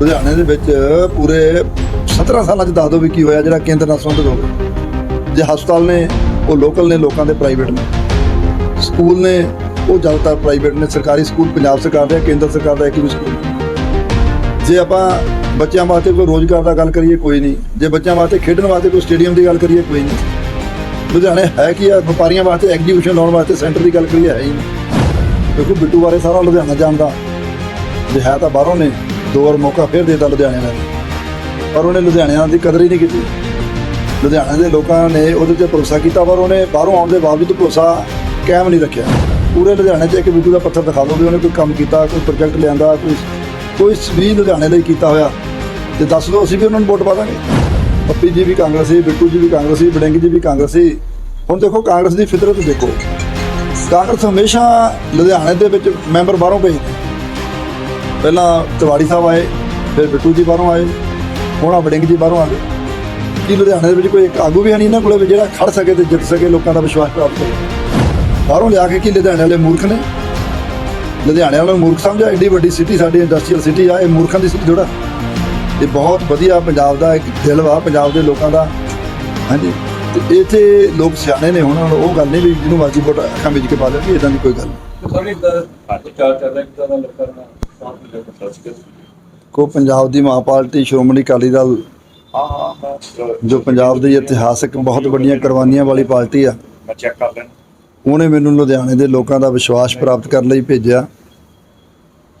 ਲੁਧਿਆਣੇ ਦੇ ਵਿੱਚ ਪੂਰੇ 17 ਸਾਲਾਂ ਚ ਦੱਸ ਦਿਓ ਵੀ ਕੀ ਹੋਇਆ, ਜਿਹੜਾ ਕੇਂਦਰ ਨਾਲ ਸੰਬੰਧਿਤ ਹੋਵੇ ਜੇ ਹਸਪਤਾਲ ਨੇ, ਉਹ ਲੋਕਲ ਨੇ, ਲੋਕਾਂ ਦੇ ਪ੍ਰਾਈਵੇਟ ਨੇ। ਸਕੂਲ ਨੇ, ਉਹ ਜ਼ਿਆਦਾਤਰ ਪ੍ਰਾਈਵੇਟ ਨੇ। ਸਰਕਾਰੀ ਸਕੂਲ ਪੰਜਾਬ ਸਰਕਾਰ ਦਾ, ਕੇਂਦਰ ਸਰਕਾਰ ਦਾ ਇੱਕ ਵੀ ਸਕੂਲ ਜੇ ਆਪਾਂ ਬੱਚਿਆਂ ਵਾਸਤੇ ਕੋਈ ਰੋਜ਼ਗਾਰ ਦਾ ਗੱਲ ਕਰੀਏ, ਕੋਈ ਨਹੀਂ। ਜੇ ਬੱਚਿਆਂ ਵਾਸਤੇ ਖੇਡਣ ਵਾਸਤੇ ਕੋਈ ਸਟੇਡੀਅਮ ਦੀ ਗੱਲ ਕਰੀਏ, ਕੋਈ ਨਹੀਂ। ਲੁਧਿਆਣੇ ਹੈ ਕੀ ਆ? ਵਪਾਰੀਆਂ ਵਾਸਤੇ ਐਗਜੀਬਿਸ਼ਨ ਲਾਉਣ ਵਾਸਤੇ ਸੈਂਟਰ ਦੀ ਗੱਲ ਕਰੀਏ, ਹੈ ਹੀ ਨਹੀਂ। ਦੇਖੋ ਬਿੱਟੂ ਬਾਰੇ ਸਾਰਾ ਲੁਧਿਆਣਾ ਜਾਣਦਾ। ਜੇ ਹੈ ਤਾਂ ਬਾਹਰੋਂ ਨੇ ਦੋ ਵਾਰ ਮੌਕਾ ਫਿਰ ਦੇਤਾ ਲੁਧਿਆਣੇ ਵਾਲਿਆਂ ਨੇ ਪਰ ਉਹਨੇ ਲੁਧਿਆਣਿਆਂ ਦੀ ਕਦਰ ਹੀ ਨਹੀਂ ਕੀਤੀ। ਲੁਧਿਆਣੇ ਦੇ ਲੋਕਾਂ ਨੇ ਉਹਦੇ ਤੇ ਭਰੋਸਾ ਕੀਤਾ, ਪਰ ਉਹਨੇ ਬਾਹਰੋਂ ਆਉਣ ਦੇ ਬਾਵਜੂਦ ਭਰੋਸਾ ਕਾਇਮ ਨਹੀਂ ਰੱਖਿਆ। ਪੂਰੇ ਲੁਧਿਆਣੇ 'ਚ ਇੱਕ ਬਿੱਟੂ ਦਾ ਪੱਥਰ ਦਿਖਾ ਦੋ ਵੀ ਉਹਨੇ ਕੋਈ ਕੰਮ ਕੀਤਾ, ਕੋਈ ਪ੍ਰੋਜੈਕਟ ਲਿਆਂਦਾ, ਕੋਈ ਕੋਈ ਵੀ ਲੁਧਿਆਣੇ ਲਈ ਕੀਤਾ ਹੋਇਆ। ਤੇ ਦੱਸ ਦਿਓ, ਅਸੀਂ ਵੀ ਉਹਨਾਂ ਨੂੰ ਵੋਟ ਪਾ ਦਾਂਗੇ। ਪੱਪੀ ਜੀ ਵੀ ਕਾਂਗਰਸੀ, ਬਿੱਟੂ ਜੀ ਵੀ ਕਾਂਗਰਸੀ ਬੜਿੰਗ ਜੀ ਵੀ ਕਾਂਗਰਸੀ। ਹੁਣ ਦੇਖੋ, ਕਾਂਗਰਸ ਦੀ ਫਿਤਰਤ ਦੇਖੋ। ਕਾਂਗਰਸ ਹਮੇਸ਼ਾ ਲੁਧਿਆਣੇ ਦੇ ਵਿੱਚ ਮੈਂਬਰ ਬਾਹਰੋਂ ਭੇਜਦੀ ਪਹਿਲਾਂ ਤਿਵਾੜੀ ਸਾਹਿਬ ਆਏ, ਫਿਰ ਬਿੱਟੂ ਜੀ ਬਾਹਰੋਂ ਆਏ, ਹੁਣ ਆ ਵੜਿੰਗ ਜੀ ਬਾਹਰੋਂ ਆ ਗਏ। ਕੀ ਲੁਧਿਆਣੇ ਦੇ ਵਿੱਚ ਕੋਈ ਇੱਕ ਆਗੂ ਵੀ ਹੈ ਨਹੀਂ ਇਹਨਾਂ ਕੋਲੇ ਜਿਹੜਾ ਖੜ ਸਕੇ ਤੇ ਜਿੱਤ ਸਕੇ, ਲੋਕਾਂ ਦਾ ਵਿਸ਼ਵਾਸ ਪ੍ਰਾਪਤ ਕਰੇ ਬਾਹਰੋਂ ਲਿਆ ਕੇ ਕੀ ਲੁਧਿਆਣੇ ਵਾਲੇ ਮੂਰਖ ਨੇ? ਲੁਧਿਆਣੇ ਵਾਲਿਆਂ ਮੂਰਖ ਸਮਝਿਆ, ਐਡੀ ਵੱਡੀ ਸਿਟੀ ਸਾਡੀ ਇੰਡਸਟਰੀਅਲ ਸਿਟੀ ਆ, ਇਹ ਮੂਰਖਾਂ ਦੀ ਸਿਟੀ ਥੋੜਾ ਇਹ ਬਹੁਤ ਵਧੀਆ ਪੰਜਾਬ ਦਾ ਇੱਕ ਦਿਲ ਵਾ, ਪੰਜਾਬ ਦੇ ਲੋਕਾਂ ਦਾ। ਹਾਂਜੀ, ਤੇ ਇੱਥੇ ਲੋਕ ਸਿਆਣੇ ਨੇ ਹੁਣ, ਉਹ ਗੱਲ ਨਹੀਂ ਵੀ ਜਿਹਨੂੰ ਮਰਜ਼ੀ ਵੋਟ ਅੱਖਾਂ ਵਿੱਚ ਕੇ ਪਾ ਦੇਣਗੇ ਇਦਾਂ ਦੀ ਕੋਈ ਗੱਲ ਨਹੀਂ। ਕੋ ਪੰਜਾਬ ਦੀ ਮਾਂ ਪਾਰਟੀ ਸ਼੍ਰੋਮਣੀ ਅਕਾਲੀ ਦਲ ਜੋ ਪੰਜਾਬ ਦੀ ਇਤਿਹਾਸਕ ਬਹੁਤ ਵੱਡੀਆਂ ਕੁਰਬਾਨੀਆਂ ਵਾਲੀ ਪਾਰਟੀ ਆ। ਉਹਨੇ ਮੈਨੂੰ ਲੁਧਿਆਣੇ ਦੇ ਲੋਕਾਂ ਦਾ ਵਿਸ਼ਵਾਸ ਪ੍ਰਾਪਤ ਕਰਨ ਲਈ ਭੇਜਿਆ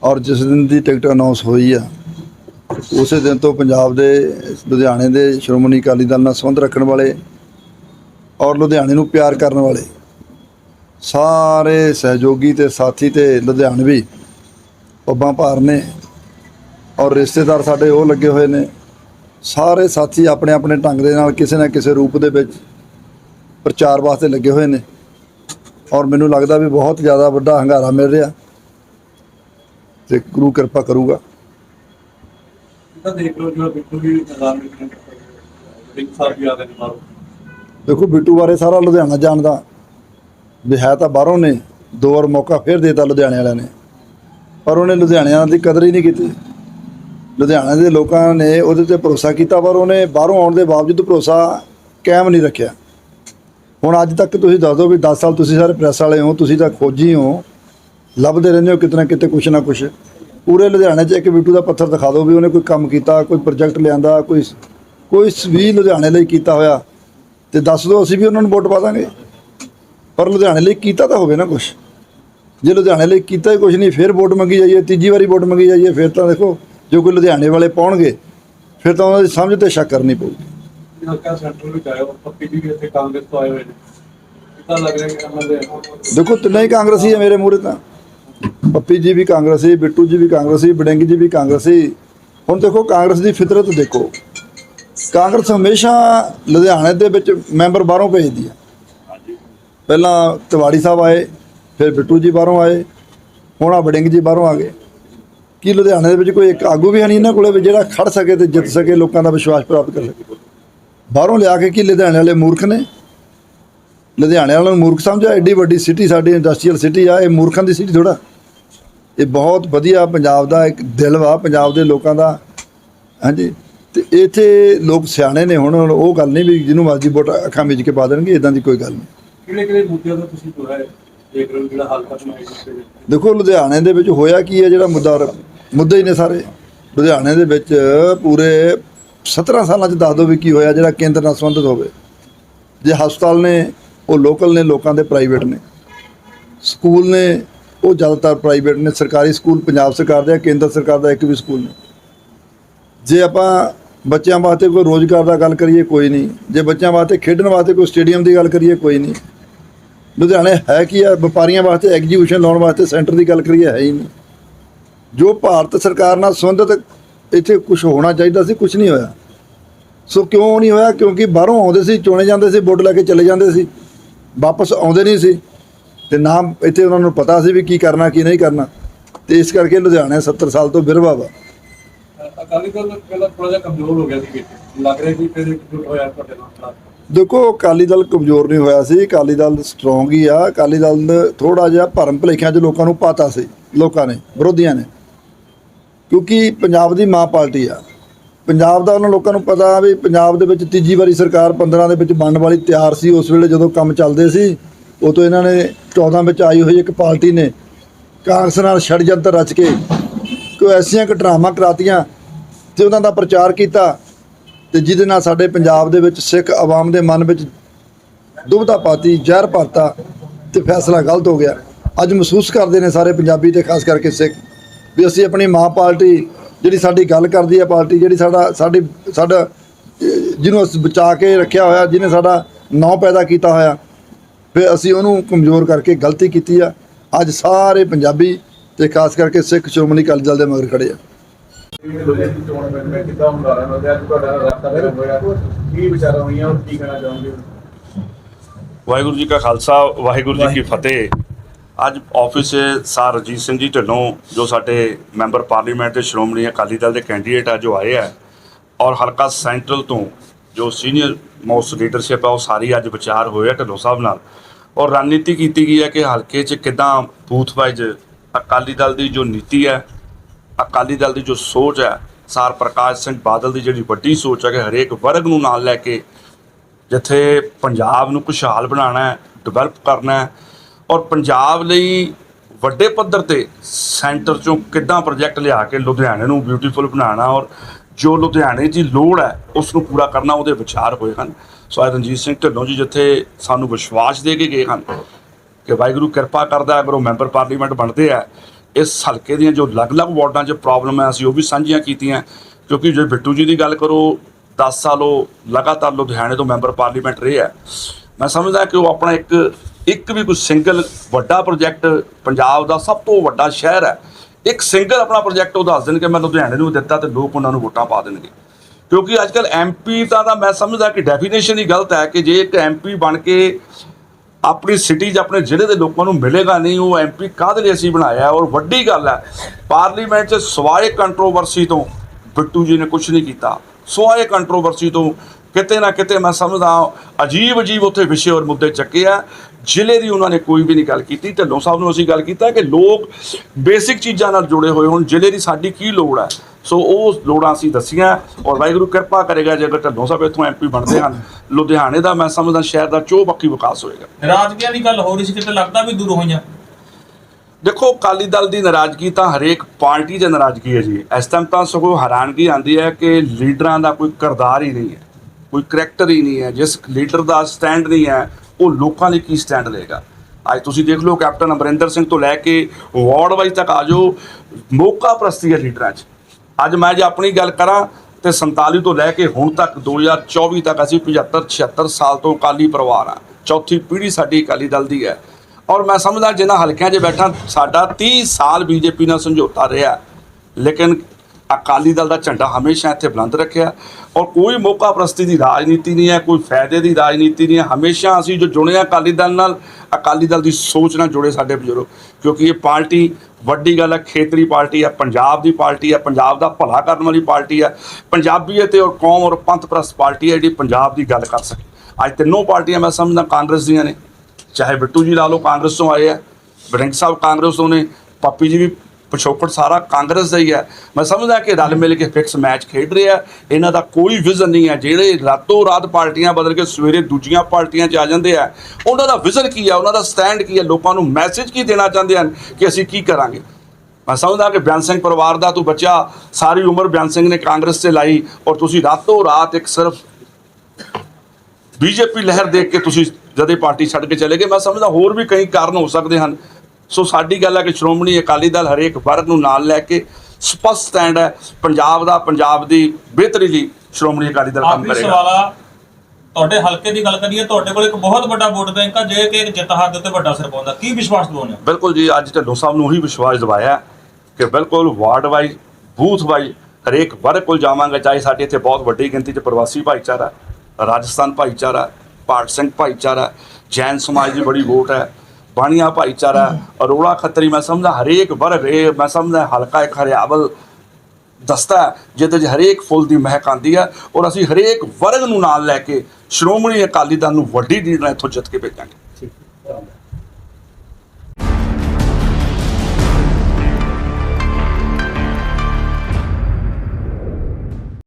ਔਰ ਜਿਸ ਦਿਨ ਦੀ ਟਿਕਟ ਅਨਾਉਂਸ ਹੋਈ ਆ ਉਸੇ ਦਿਨ ਤੋਂ ਪੰਜਾਬ ਦੇ ਲੁਧਿਆਣੇ ਦੇ ਸ਼੍ਰੋਮਣੀ ਅਕਾਲੀ ਦਲ ਨਾਲ ਸੰਬੰਧ ਰੱਖਣ ਵਾਲੇ ਔਰ ਲੁਧਿਆਣੇ ਨੂੰ ਪਿਆਰ ਕਰਨ ਵਾਲੇ ਸਾਰੇ ਸਹਿਯੋਗੀ ਤੇ ਸਾਥੀ ਤੇ ਲੁਧਿਆਣਵੀ ਪੱਬਾਂ ਭਾਰ ਨੇ ਔਰ ਰਿਸ਼ਤੇਦਾਰ ਸਾਡੇ ਉਹ ਲੱਗੇ ਹੋਏ ਨੇ। ਸਾਰੇ ਸਾਥੀ ਆਪਣੇ ਆਪਣੇ ਢੰਗ ਦੇ ਨਾਲ ਕਿਸੇ ਨਾ ਕਿਸੇ ਰੂਪ ਦੇ ਵਿੱਚ ਪ੍ਰਚਾਰ ਵਾਸਤੇ ਲੱਗੇ ਹੋਏ ਨੇ। ਔਰ ਮੈਨੂੰ ਲੱਗਦਾ ਵੀ ਬਹੁਤ ਜ਼ਿਆਦਾ ਵੱਡਾ ਹੰਗਾਰਾ ਮਿਲ ਰਿਹਾ। ਤੇ ਗੁਰੂ ਕਿਰਪਾ ਕਰੂਗਾ। ਤਾਂ ਦੇਖ ਲਓ ਜਿਹੜਾ ਬਿੱਟੂ ਵੀ ਵਿੱਚ ਨੇ ਸਾਹਿਬ ਦੇਖੋ ਬਿੱਟੂ ਬਾਰੇ ਸਾਰਾ ਲੁਧਿਆਣਾ ਜਾਣਦਾ। ਵੀ ਹੈ ਤਾਂ ਬਾਹਰੋਂ ਨੇ। ਦੋ ਵਾਰ ਮੌਕਾ ਫਿਰ ਦੇਤਾ ਲੁਧਿਆਣੇ ਵਾਲਿਆਂ ਨੇ। ਪਰ ਉਹਨੇ ਲੁਧਿਆਣਿਆਂ ਦੀ ਕਦਰ ਹੀ ਨਹੀਂ ਕੀਤੀ। ਲੁਧਿਆਣੇ ਦੇ ਲੋਕਾਂ ਨੇ ਉਹਦੇ ਤੇ ਭਰੋਸਾ ਕੀਤਾ, ਪਰ ਉਹਨੇ ਬਾਹਰੋਂ ਆਉਣ ਦੇ ਬਾਵਜੂਦ ਭਰੋਸਾ ਕਾਇਮ ਨਹੀਂ ਰੱਖਿਆ। ਹੁਣ ਅੱਜ ਤੱਕ ਤੁਸੀਂ ਦੱਸ ਦਿਓ ਵੀ 10 ਸਾਲ ਤੁਸੀਂ ਸਾਰੇ ਪ੍ਰੈਸ ਵਾਲੇ ਹੋ, ਤੁਸੀਂ ਤਾਂ ਖੋਜੀ ਹੋ, ਲੱਭਦੇ ਰਹਿੰਦੇ ਹੋ ਕਿਤੇ ਨਾ ਕਿਤੇ ਕੁਛ ਨਾ ਕੁਛ। ਪੂਰੇ ਲੁਧਿਆਣੇ 'ਚ ਇੱਕ ਬਿੱਟੂ ਦਾ ਪੱਥਰ ਦਿਖਾ ਦਿਓ ਵੀ ਉਹਨੇ ਕੋਈ ਕੰਮ ਕੀਤਾ, ਕੋਈ ਪ੍ਰੋਜੈਕਟ ਲਿਆਂਦਾ, ਕੋਈ ਕੋਈ ਵੀ ਲੁਧਿਆਣੇ ਲਈ ਕੀਤਾ ਹੋਇਆ। ਤੇ ਦੱਸ ਦਿਓ ਅਸੀਂ ਵੀ ਉਹਨਾਂ ਨੂੰ ਵੋਟ ਪਾ ਦਾਂਗੇ। ਪਰ ਲੁਧਿਆਣੇ ਲਈ ਕੀਤਾ ਤਾਂ ਹੋਵੇ ਨਾ ਕੁਛ। ਜੇ ਲੁਧਿਆਣੇ ਲਈ ਕੀਤਾ ਹੀ ਕੁਛ ਨਹੀਂ ਫਿਰ ਵੋਟ ਮੰਗੀ ਜਾਈਏ ਤੀਜੀ ਵਾਰੀ ਵੋਟ ਮੰਗੀ ਜਾਈਏ ਫਿਰ ਤਾਂ ਦੇਖੋ ਜੋ ਕੋਈ ਲੁਧਿਆਣੇ ਵਾਲੇ ਪਾਉਣਗੇ ਫਿਰ ਤਾਂ ਉਹਨਾਂ ਦੀ ਸਮਝ ਤੇ ਸ਼ੱਕ ਕਰਨੀ ਪਊਗੀ। ਹਲਕਾ ਸੈਂਟਰ ਵਿੱਚ ਆਇਆ ਪੱਪੀ ਜੀ ਵੀ ਇੱਥੇ ਕਾਂਗਰਸ ਤੋਂ ਆਏ ਹੋਏ ਨੇ। ਕਿੱਦਾਂ ਲੱਗ ਰਿਹਾ ਕਿ ਉਹਨਾਂ ਦੇ ਦੇਖੋ ਤਿੰਨੇ ਹੀ ਕਾਂਗਰਸੀ ਹੈ ਮੇਰੇ ਮੂਹਰੇ ਤਾਂ। ਪੱਪੀ ਜੀ ਵੀ ਕਾਂਗਰਸੀ ਬਿੱਟੂ ਜੀ ਵੀ ਕਾਂਗਰਸੀ ਬੜਿੰਗ ਜੀ ਵੀ ਕਾਂਗਰਸੀ। ਹੁਣ ਦੇਖੋ ਕਾਂਗਰਸ ਦੀ ਫਿਤਰਤ ਦੇਖੋ। ਕਾਂਗਰਸ ਹਮੇਸ਼ਾ ਲੁਧਿਆਣੇ ਦੇ ਵਿੱਚ ਮੈਂਬਰ ਬਾਹਰੋਂ ਭੇਜਦੀ ਹੈ ਪਹਿਲਾਂ ਤਿਵਾੜੀ ਸਾਹਿਬ ਆਏ ਫਿਰ ਬਿੱਟੂ ਜੀ ਬਾਹਰੋਂ ਆਏ, ਹੁਣ ਆ ਬੜਿੰਗ ਜੀ ਬਾਹਰੋਂ ਆ ਗਏ। ਕੀ ਲੁਧਿਆਣੇ ਦੇ ਵਿੱਚ ਕੋਈ ਇੱਕ ਆਗੂ ਵੀ ਹੈ ਨਹੀਂ ਇਹਨਾਂ ਕੋਲੇ ਵੀ ਜਿਹੜਾ ਖੜ ਸਕੇ ਤੇ ਜਿੱਤ ਸਕੇ, ਲੋਕਾਂ ਦਾ ਵਿਸ਼ਵਾਸ ਪ੍ਰਾਪਤ ਕਰ ਸਕੇ। ਬਾਹਰੋਂ ਲਿਆ ਕੇ ਕੀ ਲੁਧਿਆਣੇ ਵਾਲੇ ਮੂਰਖ ਨੇ? ਲੁਧਿਆਣੇ ਵਾਲਿਆਂ ਨੂੰ ਮੂਰਖ ਸਮਝਿਆ? ਐਡੀ ਵੱਡੀ ਸਿਟੀ, ਸਾਡੀ ਇੰਡਸਟਰੀਅਲ ਸਿਟੀ ਆ, ਇਹ ਮੂਰਖਾਂ ਦੀ ਸਿਟੀ ਥੋੜਾ ਇਹ ਬਹੁਤ ਵਧੀਆ ਪੰਜਾਬ ਦਾ ਇੱਕ ਦਿਲ ਵਾ, ਪੰਜਾਬ ਦੇ ਲੋਕਾਂ ਦਾ। ਹਾਂਜੀ, ਤੇ ਇੱਥੇ ਲੋਕ ਸਿਆਣੇ ਨੇ ਹੁਣ, ਉਹ ਗੱਲ ਨਹੀਂ ਵੀ ਜਿਹਨੂੰ ਮਰਜ਼ੀ ਵੋਟ ਅੱਖਾਂ ਵਿੱਚ ਕੇ ਪਾ ਦੇਣਗੇ ਇਦਾਂ ਦੀ ਕੋਈ ਗੱਲ ਨਹੀਂ। ਕਿਹੜੇ ਕਿਹੜੇ ਮੁੱਦਿਆਂ ਦਾ ਤੁਸੀਂ ਜੋ ਹੈ ਦੇਖ ਰਹੇ ਹੋ ਜਿਹੜਾ ਹਲਕਾ ਚੁਣਾਵੀ ਦੇ ਦੇਖੋ, ਲੁਧਿਆਣੇ ਦੇ ਵਿੱਚ ਹੋਇਆ ਕੀ ਹੈ? ਜਿਹੜਾ ਮੁੱਦਾ ਮੁੱਦੇ ਹੀ ਨੇ ਸਾਰੇ। ਲੁਧਿਆਣੇ ਦੇ ਵਿੱਚ ਪੂਰੇ 17 ਸਾਲਾਂ ਚ ਦੱਸ ਦਿਓ ਵੀ ਕੀ ਹੋਇਆ, ਜਿਹੜਾ ਕੇਂਦਰ ਨਾਲ ਸੰਬੰਧਿਤ ਹੋਵੇ। ਜੇ ਹਸਪਤਾਲ ਨੇ, ਉਹ ਲੋਕਲ ਨੇ, ਲੋਕਾਂ ਦੇ ਪ੍ਰਾਈਵੇਟ ਨੇ। ਸਕੂਲ ਨੇ, ਉਹ ਜ਼ਿਆਦਾਤਰ ਪ੍ਰਾਈਵੇਟ ਨੇ। ਸਰਕਾਰੀ ਸਕੂਲ ਪੰਜਾਬ ਸਰਕਾਰ ਦੇ ਕੇਂਦਰ ਸਰਕਾਰ ਦਾ ਇੱਕ ਵੀ ਸਕੂਲ ਨਹੀਂ। ਜੇ ਆਪਾਂ ਬੱਚਿਆਂ ਵਾਸਤੇ ਕੋਈ ਰੋਜ਼ਗਾਰ ਦਾ ਗੱਲ ਕਰੀਏ, ਕੋਈ ਨਹੀਂ। ਜੇ ਬੱਚਿਆਂ ਵਾਸਤੇ ਖੇਡਣ ਵਾਸਤੇ ਕੋਈ ਸਟੇਡੀਅਮ ਦੀ ਗੱਲ ਕਰੀਏ, ਕੋਈ ਨਹੀਂ। ਲੁਧਿਆਣੇ ਹੈ ਕੀ ਆ? ਵਪਾਰੀਆਂ ਵਾਸਤੇ ਐਗਜੀਬਿਸ਼ਨ ਲਾਉਣ ਵਾਸਤੇ ਸੈਂਟਰ ਦੀ ਗੱਲ ਕਰੀਏ, ਹੈ ਹੀ ਨਹੀਂ। ਜੋ ਭਾਰਤ ਸਰਕਾਰ ਨਾਲ ਸੰਬੰਧਿਤ ਇੱਥੇ ਕੁਝ ਹੋਣਾ ਚਾਹੀਦਾ ਸੀ ਕੁਝ ਨਹੀਂ ਹੋਇਆ। ਸੋ ਕਿਉਂ ਨਹੀਂ ਹੋਇਆ? ਕਿਉਂਕਿ ਬਾਹਰੋਂ ਆਉਂਦੇ ਸੀ, ਚੁਣੇ ਜਾਂਦੇ ਸੀ, ਵੋਟ ਲੈ ਕੇ ਚਲੇ ਜਾਂਦੇ ਸੀ। ਵਾਪਸ ਆਉਂਦੇ ਨਹੀਂ ਸੀ। ਤੇ ਨਾ ਇੱਥੇ ਉਹਨਾਂ ਨੂੰ ਪਤਾ ਸੀ ਵੀ ਕੀ ਕਰਨਾ, ਕੀ ਨਹੀਂ ਕਰਨਾ। ਤੇ ਇਸ ਕਰਕੇ ਲੁਧਿਆਣਾ 70 ਸਾਲ ਤੋਂ ਬਿਰਵਾ ਵਾ। ਅਕਾਲੀ ਦਲ ਪਹਿਲਾਂ ਥੋੜਾ ਜਿਹਾ ਕਮਜ਼ੋਰ ਹੋ ਗਿਆ ਸੀ ਲੱਗ ਰਿਹਾ ਕਿ ਫਿਰ ਜੁਟ ਹੋਇਆ ਤੁਹਾਡੇ ਨਾਲ। ਦੇਖੋ, ਅਕਾਲੀ ਦਲ ਕਮਜ਼ੋਰ ਨਹੀਂ ਹੋਇਆ ਸੀ, ਅਕਾਲੀ ਦਲ ਸਟਰੋਂਗ ਹੀ ਆ। ਅਕਾਲੀ ਦਲ ਥੋੜਾ ਜਿਹਾ ਭਰਮ ਭੁਲੇਖਿਆਂ 'ਚ ਲੋਕਾਂ ਨੂੰ ਪਾਤਾ ਸੀ, ਲੋਕਾਂ ਨੇ, ਵਿਰੋਧੀਆਂ ਨੇ। ਕਿਉਂਕਿ ਪੰਜਾਬ ਦੀ ਮਾਂ ਪਾਰਟੀ ਆ। ਪੰਜਾਬ ਦਾ ਉਹਨਾਂ ਲੋਕਾਂ ਨੂੰ ਪਤਾ ਵੀ ਪੰਜਾਬ ਦੇ ਵਿੱਚ ਤੀਜੀ ਵਾਰੀ ਸਰਕਾਰ 15 ਦੇ ਵਿੱਚ ਬਣਨ ਵਾਲੀ ਤਿਆਰ ਸੀ, ਉਸ ਵੇਲੇ ਜਦੋਂ ਕੰਮ ਚੱਲਦੇ ਸੀ, ਉਹ ਤੋਂ ਇਹਨਾਂ ਨੇ 14 ਵਿੱਚ ਆਈ ਹੋਈ ਇੱਕ ਪਾਰਟੀ ਨੇ, ਕਾਂਗਰਸ ਨਾਲ ਛੜਯੰਤਰ ਰਚ ਕੇ, ਕੋਈ ਐਸੀਆਂ ਘਟਨਾਵਾਂ ਕਰਾਤੀਆਂ ਤੇ ਉਹਨਾਂ ਦਾ ਪ੍ਰਚਾਰ ਕੀਤਾ। ਤੇ ਜਿਹਦੇ ਨਾਲ ਸਾਡੇ ਪੰਜਾਬ ਦੇ ਵਿੱਚ ਸਿੱਖ ਆਵਾਮ ਦੇ ਮਨ ਵਿੱਚ ਦੁਬਦਾ ਪਾਤੀ, ਜ਼ਹਿਰ ਭਰਤਾ ਤੇ ਫੈਸਲਾ ਗਲਤ ਹੋ ਗਿਆ। ਅੱਜ ਮਹਿਸੂਸ ਕਰਦੇ ਨੇ ਸਾਰੇ ਪੰਜਾਬੀ ਤੇ ਖਾਸ ਕਰਕੇ ਸਿੱਖ ਵੀ ਅਸੀਂ ਆਪਣੀ ਮਾਂ ਪਾਰਟੀ ਜਿਹੜੀ ਸਾਡੀ ਗੱਲ ਕਰਦੀ ਹੈ ਪਾਰਟੀ, ਜਿਹੜੀ ਸਾਡਾ, ਸਾਡੀ, ਸਾਡਾ, ਜਿਹਨੂੰ ਅਸੀਂ ਬਚਾ ਕੇ ਰੱਖਿਆ ਹੋਇਆ, ਜਿਹਨੇ ਸਾਡਾ ਨਾਂ ਪੈਦਾ ਕੀਤਾ ਹੋਇਆ, ਫਿਰ ਅਸੀਂ ਉਹਨੂੰ ਕਮਜ਼ੋਰ ਕਰਕੇ ਗਲਤੀ ਕੀਤੀ ਆ। ਅੱਜ ਸਾਰੇ ਪੰਜਾਬੀ ਤੇ ਖਾਸ ਕਰਕੇ ਸਿੱਖ ਸ਼੍ਰੋਮਣੀ ਅਕਾਲੀ ਦਲ ਦੇ ਮਗਰ ਖੜੇ ਆ। ਚੋਣ ਮੈਂ ਕਿੱਦਾਂ ਹੁੰਗਾਰਾ ਮਿਲ ਰਿਹਾ ਤੁਹਾਡਾ ਰਸਤਾ ਫਿਰ ਹੋਇਆ ਕੀ ਵਿਚਾਰਾਂ ਹੋਈਆਂ ਔਰ ਕੀ ਕਹਿਣਾ ਚਾਹੋਗੇ ਵਾਹਿਗੁਰੂ ਜੀ ਕਾ ਖਾਲਸਾ, ਵਾਹਿਗੁਰੂ ਜੀ ਕੀ ਫਤਿਹ। ਅੱਜ ਆਫਿਸ ਸਾਰ ਰਜੀਤ ਸਿੰਘ ਜੀ ਢਿੱਲੋਂ, ਜੋ ਸਾਡੇ ਮੈਂਬਰ ਪਾਰਲੀਮੈਂਟ ਤੇ ਸ਼੍ਰੋਮਣੀ ਅਕਾਲੀ ਦਲ ਦੇ ਕੈਂਡੀਡੇਟ ਆ, ਜੋ ਆਏ ਆ, ਔਰ ਹਲਕਾ ਸੈਂਟਰਲ ਤੋਂ ਜੋ ਸੀਨੀਅਰ ਮੋਸਟ ਲੀਡਰਸ਼ਿਪ ਆ, ਉਹ ਸਾਰੀ ਅੱਜ ਵਿਚਾਰ ਹੋਏ ਆ ਢਿੱਲੋਂ ਸਾਹਿਬ ਨਾਲ। ਔਰ ਰਣਨੀਤੀ ਕੀਤੀ ਗਈ ਹੈ ਕਿ ਹਲਕੇ 'ਚ ਕਿਦਾਂ ਬੂਥ ਵਾਈਜ਼ ਅਕਾਲੀ ਦਲ ਦੀ ਜੋ ਨੀਤੀ ਹੈ ਅਕਾਲੀ ਦਲ ਦੀ ਜੋ ਸੋਚ ਹੈ, ਸਾਰ ਪ੍ਰਕਾਸ਼ ਸਿੰਘ ਬਾਦਲ ਦੀ ਜਿਹੜੀ ਵੱਡੀ ਸੋਚ ਹੈ ਕਿ ਹਰੇਕ ਵਰਗ ਨੂੰ ਨਾਲ ਲੈ ਕੇ ਜਿੱਥੇ ਪੰਜਾਬ ਨੂੰ ਖੁਸ਼ਹਾਲ ਬਣਾਉਣਾ ਹੈ ਡਿਵੈਲਪ ਕਰਨਾ ਹੈ ਔਰ ਪੰਜਾਬ ਲਈ ਵੱਡੇ ਪੱਧਰ ਤੇ ਸੈਂਟਰ ਚੋਂ ਕਿੱਦਾਂ ਪ੍ਰੋਜੈਕਟ ਲਿਆ ਕੇ ਲੁਧਿਆਣੇ ਨੂੰ ਬਿਊਟੀਫੁਲ ਬਣਾਉਣਾ ਔਰ ਜੋ ਲੁਧਿਆਣੇ ਦੀ ਲੋੜ ਹੈ ਉਸ ਨੂੰ ਪੂਰਾ ਕਰਨਾ, ਉਹਦੇ ਵਿਚਾਰ ਹੋਏ ਹਨ। ਸੋ ਅੱਜ ਰਣਜੀਤ ਸਿੰਘ ਢਿੱਲੋਂ ਜੀ ਜਿੱਥੇ ਸਾਨੂੰ ਵਿਸ਼ਵਾਸ ਦੇ ਕੇ ਗਏ ਹਨ ਕਿ ਵਾਹਿਗੁਰੂ ਕਿਰਪਾ ਕਰਦਾ ਅਗਰ ਉਹ ਮੈਂਬਰ ਪਾਰਲੀਮੈਂਟ ਬਣਦੇ ਆ ਇਸ ਹਲਕੇ ਦੀਆਂ ਜੋ ਅਲੱਗ-ਅਲੱਗ ਵਾਰਡਾਂ 'ਚ ਪ੍ਰੋਬਲਮ ਹੈ, ਅਸੀਂ ਉਹ ਵੀ ਸਾਂਝੀਆਂ ਕੀਤੀਆਂ। ਕਿਉਂਕਿ ਜੇ ਬਿੱਟੂ ਜੀ ਦੀ ਗੱਲ ਕਰੋ 10 ਸਾਲ ਉਹ ਲਗਾਤਾਰ ਲੁਧਿਆਣੇ ਤੋਂ ਮੈਂਬਰ ਪਾਰਲੀਮੈਂਟ ਰਹੇ ਆ ਮੈਂ ਸਮਝਦਾ ਕਿ ਉਹ ਆਪਣਾ ਇੱਕ ਇੱਕ ਵੀ ਕੋਈ ਸਿੰਗਲ ਵੱਡਾ ਪ੍ਰੋਜੈਕਟ ਪੰਜਾਬ ਦਾ ਸਭ ਤੋਂ ਵੱਡਾ ਸ਼ਹਿਰ ਹੈ। ਇੱਕ ਸਿੰਗਲ ਆਪਣਾ ਪ੍ਰੋਜੈਕਟ ਉਹ ਦੱਸ ਦੇਣ ਕਿ ਮੈਂ ਲੁਧਿਆਣੇ ਨੂੰ ਦਿੱਤਾ ਤੇ ਲੋਕ ਉਹਨਾਂ ਨੂੰ ਵੋਟਾਂ ਪਾ ਦੇਣਗੇ। ਕਿਉਂਕਿ ਅੱਜ ਕੱਲ ਐਮਪੀ ਦਾ ਤਾਂ ਮੈਂ ਸਮਝਦਾ ਕਿ ਡੈਫੀਨੇਸ਼ਨ ਹੀ ਗਲਤ ਹੈ ਕਿ ਜੇ ਇੱਕ ਐਮਪੀ ਬਣ ਕੇ ਆਪਣੀ ਸਿਟੀ 'ਚ ਆਪਣੇ ਜ਼ਿਲ੍ਹੇ ਦੇ ਲੋਕਾਂ ਨੂੰ ਮਿਲੇਗਾ ਨਹੀਂ, ਉਹ ਐਮਪੀ ਕਾਹਦੇ ਲਈ ਅਸੀਂ ਬਣਾਇਆ ਔਰ ਵੱਡੀ ਗੱਲ ਹੈ ਪਾਰਲੀਮੈਂਟ 'ਚ ਸਵਾਏ ਕੰਟਰੋਵਰਸੀ ਤੋਂ ਬਿੱਟੂ ਜੀ ਨੇ ਕੁਝ ਨਹੀਂ ਕੀਤਾ। ਸਵਾਏ ਕੰਟਰੋਵਰਸੀ ਤੋਂ ਕਿਤੇ ਨਾ ਕਿਤੇ ਮੈਂ ਸਮਝਦਾ ਅਜੀਬ ਅਜੀਬ ਉੱਥੇ ਵਿਸ਼ੇ ਔਰ ਮੁੱਦੇ ਚੱਕੇ ਆ। ਜ਼ਿਲ੍ਹੇ ਦੀ ਉਹਨਾਂ ਨੇ ਕੋਈ ਵੀ ਨਹੀਂ ਗੱਲ ਕੀਤੀ। ਢਿੱਲੋਂ ਸਾਹਿਬ ਨੂੰ ਅਸੀਂ ਗੱਲ ਕੀਤਾ ਕਿ ਲੋਕ ਬੇਸਿਕ ਚੀਜ਼ਾਂ ਨਾਲ ਜੁੜੇ ਹੋਏ ਹੁਣ। ਜ਼ਿਲ੍ਹੇ ਦੀ ਸਾਡੀ ਕੀ ਲੋੜ ਹੈ? ਸੋ ਉਹ ਲੋੜਾਂ ਅਸੀਂ ਦੱਸੀਆਂ ਔਰ ਵਾਹਿਗੁਰੂ ਕਿਰਪਾ ਕਰੇਗਾ ਜੇ ਅਗਰ ਢਿੱਲੋਂ ਸਾਹਿਬ ਇੱਥੋਂ ਐਮਪੀ ਬਣਦੇ ਹਨ। ਲੁਧਿਆਣੇ ਦਾ ਮੈਂ ਸਮਝਦਾ ਸ਼ਹਿਰ ਦਾ ਚੌਬੱਕੀ ਵਿਕਾਸ ਹੋਏਗਾ। ਨਾਰਾਜ਼ਗੀਆਂ ਦੀ ਗੱਲ ਹੋ ਰਹੀ ਸੀ ਕਿਤੇ ਲੱਗਦਾ ਵੀ ਦੂਰ ਹੋਈਆਂ। ਦੇਖੋ ਅਕਾਲੀ ਦਲ ਦੀ ਨਾਰਾਜ਼ਗੀ ਤਾਂ ਹਰੇਕ ਪਾਰਟੀ 'ਚ ਨਾਰਾਜ਼ਗੀ ਹੈ ਜੀ। ਇਸ ਟਾਈਮ ਤਾਂ ਸਗੋਂ ਹੈਰਾਨਗੀ ਆਉਂਦੀ ਹੈ ਕਿ ਲੀਡਰਾਂ ਦਾ ਕੋਈ ਕਿਰਦਾਰ ਹੀ ਨਹੀਂ ਹੈ। ਕੋਈ ਕਰੈਕਟਰ ਹੀ ਨਹੀਂ ਹੈ। ਜਿਸ ਲੀਡਰ ਦਾ ਸਟੈਂਡ ਨਹੀਂ ਹੈ ਉਹ ਲੋਕਾਂ ਲਈ ਕੀ ਸਟੈਂਡ ਲਏਗਾ ਅੱਜ ਤੁਸੀਂ ਦੇਖ ਲਓ ਕੈਪਟਨ ਅਮਰਿੰਦਰ ਸਿੰਘ ਤੋਂ ਲੈ ਕੇ ਵਾਰਡ ਵਾਈਜ਼ ਤੱਕ ਆ ਜਾਓ, ਮੌਕਾ ਪ੍ਰਸਤੀ ਹੈ ਲੀਡਰਾਂ 'ਚ। ਅੱਜ ਮੈਂ ਜੇ ਆਪਣੀ ਗੱਲ ਕਰਾਂ ਤੇ 47 ਤੋਂ ਲੈ ਕੇ ਹੁਣ ਤੱਕ 2024 ਤੱਕ ਅਸੀਂ 75 76 ਸਾਲ ਤੋਂ ਅਕਾਲੀ ਪਰਿਵਾਰ ਆ ਚੌਥੀ ਪੀੜ੍ਹੀ ਸਾਡੀ ਅਕਾਲੀ ਦਲ ਦੀ ਹੈ। ਔਰ ਮੈਂ ਸਮਝਦਾ ਜਿਨ੍ਹਾਂ ਹਲਕਿਆਂ 'ਚ ਬੈਠਾ, ਸਾਡਾ 30 ਸਾਲ ਬੀਜੇਪੀ ਨਾਲ ਸਮਝੌਤਾ ਰਿਹਾ। ਲੇਕਿਨ ਅਕਾਲੀ ਦਲ ਦਾ ਝੰਡਾ ਹਮੇਸ਼ਾ ਇੱਥੇ ਬੁਲੰਦ ਰੱਖਿਆ ਔਰ ਕੋਈ ਮੌਕਾ ਪ੍ਰਸਤੀ ਦੀ ਰਾਜਨੀਤੀ ਨਹੀਂ ਹੈ, ਕੋਈ ਫਾਇਦੇ ਦੀ ਰਾਜਨੀਤੀ ਨਹੀਂ ਹੈ। ਹਮੇਸ਼ਾ ਅਸੀਂ ਜੋ ਜੁੜੇ ਹਾਂ ਅਕਾਲੀ ਦਲ ਨਾਲ, ਅਕਾਲੀ ਦਲ ਦੀ ਸੋਚ ਨਾਲ ਜੁੜੇ ਸਾਡੇ ਬਜ਼ੁਰਗ, ਕਿਉਂਕਿ ਇਹ ਪਾਰਟੀ ਵੱਡੀ ਗੱਲ ਹੈ, ਖੇਤਰੀ ਪਾਰਟੀ ਹੈ, ਪੰਜਾਬ ਦੀ ਪਾਰਟੀ ਹੈ, ਪੰਜਾਬ ਦਾ ਭਲਾ ਕਰਨ ਵਾਲੀ ਪਾਰਟੀ ਹੈ ਪੰਜਾਬੀਅਤ ਤੇ ਔਰ ਕੌਮ ਔਰ ਪੰਥ ਪ੍ਰਸਤ ਪਾਰਟੀ ਹੈ ਜਿਹੜੀ ਪੰਜਾਬ ਦੀ ਗੱਲ ਕਰ ਸਕੇ। ਅੱਜ ਤਿੰਨੋਂ ਪਾਰਟੀਆਂ ਮੈਂ ਸਮਝਦਾ ਕਾਂਗਰਸ ਦੀਆਂ ਨੇ, ਚਾਹੇ ਬਿੱਟੂ ਜੀ ਲਾ ਲਓ ਕਾਂਗਰਸ ਤੋਂ ਆਏ ਆ ਬਰਿੰਗ ਸਾਹਿਬ ਕਾਂਗਰਸ ਤੋਂ ਨੇ, ਪੱਪੀ ਜੀ ਵੀ ਪਿਛੋਕੜ ਸਾਰਾ ਕਾਂਗਰਸ ਦਾ ਹੀ ਹੈ। ਮੈਂ ਸਮਝਦਾ ਕਿ ਰਲ ਮਿਲ ਕੇ ਫਿਕਸ ਮੈਚ ਖੇਡ ਰਿਹਾ ਇਹਨਾਂ ਦਾ ਕੋਈ ਵਿਜ਼ਨ ਨਹੀਂ ਹੈ। ਜਿਹੜੇ ਰਾਤੋਂ ਰਾਤ ਪਾਰਟੀਆਂ ਬਦਲ ਕੇ ਸਵੇਰੇ ਦੂਜੀਆਂ ਪਾਰਟੀਆਂ 'ਚ ਆ ਜਾਂਦੇ ਆ, ਉਹਨਾਂ ਦਾ ਵਿਜ਼ਨ ਕੀ ਹੈ? ਉਹਨਾਂ ਦਾ ਸਟੈਂਡ ਕੀ ਹੈ? ਲੋਕਾਂ ਨੂੰ ਮੈਸੇਜ ਕੀ ਦੇਣਾ ਚਾਹੁੰਦੇ ਹਨ ਕਿ ਅਸੀਂ ਕੀ ਕਰਾਂਗੇ? ਮੈਂ ਸਮਝਦਾ ਕਿ ਬਿਆਨ ਸਿੰਘ ਪਰਿਵਾਰ ਦਾ ਤੂੰ ਬੱਚਾ, ਸਾਰੀ ਉਮਰ ਬਿਆਨ ਸਿੰਘ ਨੇ ਕਾਂਗਰਸ 'ਚ ਲਾਈ ਔਰ ਤੁਸੀਂ ਰਾਤੋਂ ਰਾਤ ਇੱਕ ਸਿਰਫ ਬੀਜੇਪੀ ਲਹਿਰ ਦੇਖ ਕੇ ਤੁਸੀਂ ਜਦੇ ਪਾਰਟੀ ਛੱਡ ਕੇ ਚਲੇ ਗਏ। ਮੈਂ ਸਮਝਦਾ ਹੋਰ ਵੀ ਕਈ ਕਾਰਨ ਹੋ ਸਕਦੇ ਹਨ। ਸੋ ਸਾਡੀ ਗੱਲ ਹੈ ਕਿ ਸ਼੍ਰੋਮਣੀ ਅਕਾਲੀ ਦਲ ਹਰੇਕ ਵਰਗ ਨੂੰ ਨਾਲ ਲੈ ਕੇ ਸਪਸ਼ਟ ਸਟੈਂਡ ਹੈ। ਪੰਜਾਬ ਦਾ ਪੰਜਾਬ ਦੀ ਬਿਹਤਰੀ ਲਈ ਸ਼੍ਰੋਮਣੀ ਅਕਾਲੀ ਦਲ ਕੰਮ ਕਰੇਗਾ। ਸਵਾਲ ਤੁਹਾਡੇ ਹਲਕੇ ਦੀ ਗੱਲ ਕਰੀਏ ਤੁਹਾਡੇ ਕੋਲ ਇੱਕ ਬਹੁਤ ਵੱਡਾ ਵੋਟ ਬੈਂਕ ਆ ਜੇ ਕਿ ਇੱਕ ਜਿੱਤ ਹਾਰ ਦੇ ਉੱਤੇ ਵੱਡਾ ਅਸਰ ਪਾਉਂਦਾ ਕੀ ਵਿਸ਼ਵਾਸ ਦਿਵਾਉਂਦੇ ਬਿਲਕੁਲ ਜੀ ਅੱਜ ਢਿੱਲੋਂ ਸਾਹਿਬ ਨੂੰ ਉਹੀ ਵਿਸ਼ਵਾਸ ਦਿਵਾਇਆ ਕਿ ਬਿਲਕੁਲ ਵਾਰਡ ਵਾਈਜ਼ ਬੂਥ ਵਾਈਜ਼ ਹਰੇਕ ਵਰਗ ਕੋਲ ਜਾਵਾਂਗੇ ਚਾਹੇ ਸਾਡੇ ਇੱਥੇ ਬਹੁਤ ਵੱਡੀ ਗਿਣਤੀ 'ਚ ਪ੍ਰਵਾਸੀ ਭਾਈਚਾਰਾ ਰਾਜਸਥਾਨ ਭਾਈਚਾਰਾ ਭਾਟ ਸਿੰਘ ਭਾਈਚਾਰਾ ਜੈਨ ਸਮਾਜ ਦੀ ਬੜੀ ਵੋਟ ਹੈ। ਬਾਣੀਆ, ਭਾਈਚਾਰਾ ਅਰੋੜਾ ਖੱਤਰੀ, ਮੈਂ ਸਮਝਦਾ ਹਰੇਕ ਵਰਗ, ਇਹ ਮੈਂ ਸਮਝਦਾ ਹਲਕਾ ਇੱਕ ਹਰਿਆਵਲ ਦਸਤਾ ਜਿਹਦੇ 'ਚ ਹਰੇਕ ਫੁੱਲ ਦੀ ਮਹਿਕ ਆਉਂਦੀ ਹੈ ਔਰ ਅਸੀਂ ਹਰੇਕ ਵਰਗ ਨੂੰ ਨਾਲ ਲੈ ਕੇ ਸ਼੍ਰੋਮਣੀ ਅਕਾਲੀ ਦਲ ਨੂੰ ਵੱਡੀ ਲੀਡ ਨਾਲ ਇੱਥੋਂ ਜਿੱਤ ਕੇ ਭੇਜਾਂਗੇ।